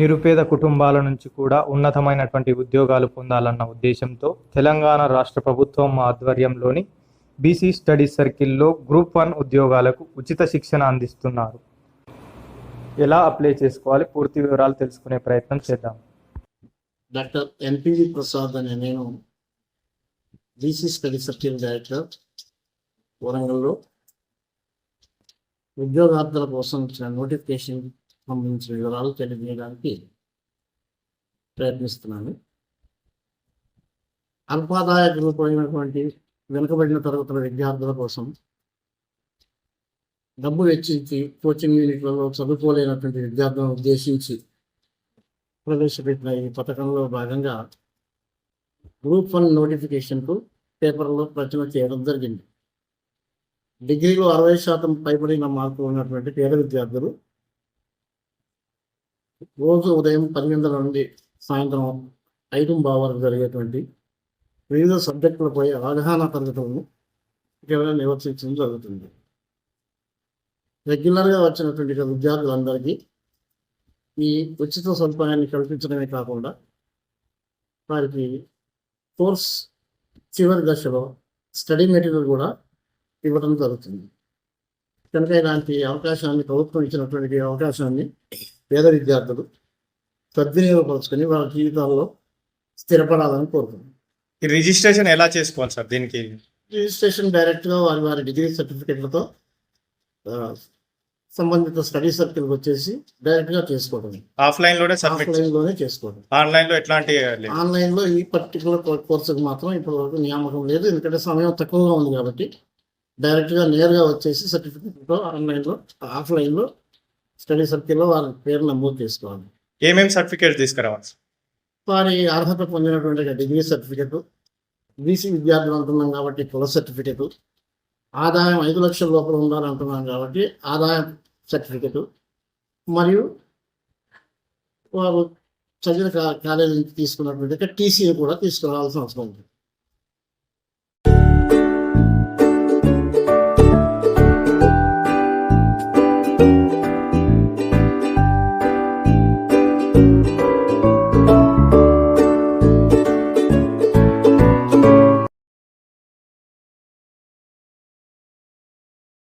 నిరుపేద కుటుంబాల నుంచి కూడా ఉన్నతమైనటువంటి ఉద్యోగాలు పొందాలన్న ఉద్దేశంతో తెలంగాణ రాష్ట్ర ప్రభుత్వం ఆధ్వర్యంలోని బీసీ స్టడీ సర్కిల్లో గ్రూప్ వన్ ఉద్యోగాలకు ఉచిత శిక్షణ అందిస్తున్నారు. ఎలా అప్లై చేసుకోవాలి? పూర్తి వివరాలు తెలుసుకునే ప్రయత్నం చేద్దాం. డాక్టర్ ఎన్పివి ప్రసాద్ అనే నేను బీసీ స్టడీ సర్కిల్ డైరెక్టర్ వరంగల్లో. ఉద్యోగార్థుల కోసం ఇచ్చిన నోటిఫికేషన్ సంబంధించిన వివరాలు తెలియజేయడానికి ప్రయత్నిస్తున్నాను. అల్పాదాయ గ్రూప్ వెనుకబడిన తరగతుల విద్యార్థుల కోసం డబ్బు వెచ్చించి కోచింగ్ యూనిట్లలో చదువుకోలేనటువంటి విద్యార్థులను ఉద్దేశించి ప్రవేశపెట్టిన ఈ పథకంలో భాగంగా గ్రూప్ వన్ నోటిఫికేషన్కు పేపర్లో ప్రచురణ చేయడం జరిగింది. డిగ్రీలో అరవై శాతం పైబడిన మార్కులు ఉన్నటువంటి పేద విద్యార్థులు రోజు ఉదయం పది గంటల నుండి సాయంత్రం ఐదు వరకు జరిగేటువంటి వివిధ సబ్జెక్టులపై అవగాహన తరగతులను ఇక్కడ నిర్వర్తించడం జరుగుతుంది. రెగ్యులర్గా వచ్చినటువంటి విద్యార్థులందరికీ ఈ ఉచిత సదుపాయాన్ని కల్పించడమే కాకుండా వారికి కోర్స్ చివరి దశలో స్టడీ మెటీరియల్ కూడా ఇవ్వడం జరుగుతుంది. కనుక ఇలాంటి అవకాశాన్ని ప్రభుత్వం ఇచ్చినటువంటి అవకాశాన్ని పేద విద్యార్థులు సద్వినియోగపరుచుకొని వాళ్ళ జీవితాల్లో స్థిరపడాలని కోరుతున్నాను ఈ రిజిస్ట్రేషన్ ఎలా చేసుకోవాలి సార్ దీనికి? రిజిస్ట్రేషన్ డైరెక్ట్గా వారి వారి డిగ్రీ సర్టిఫికెట్లతో సంబంధిత స్టడీ సర్కిల్ వచ్చేసి డైరెక్ట్గా చేసుకోవడం ఆఫ్లైన్లోనే సబ్మిట్ ఆఫ్లైన్లోనే చేసుకోవడం ఆన్లైన్లో ఎట్లాంటి. ఆన్లైన్లో ఈ పర్టికులర్ కోర్సుకు మాత్రం ఇప్పటి వరకు నియామకం లేదు. ఎందుకంటే సమయం తక్కువగా ఉంది కాబట్టి డైరెక్ట్గా నేరుగా వచ్చేసి సర్టిఫికెట్ ఆన్లైన్లో ఆఫ్లైన్లో స్టడీ సర్కిల్లో వారి పేరు నమోదు చేసుకోవాలి ఏమేమి సర్టిఫికేట్ తీసుకురావాలి? వారి అర్హత పొందినటువంటి డిగ్రీ సర్టిఫికెట్ బీసీ విద్యార్థులు అంటున్నాం కాబట్టి కుల సర్టిఫికెట్ ఆదాయం ఐదు లక్షల లోపల ఉండాలంటున్నాం కాబట్టి ఆదాయం సర్టిఫికెట్ మరియు వారు చదివిన కాలేజీ నుంచి తీసుకున్నటువంటి టీసీని కూడా తీసుకురావాల్సిన అవసరం ఉంది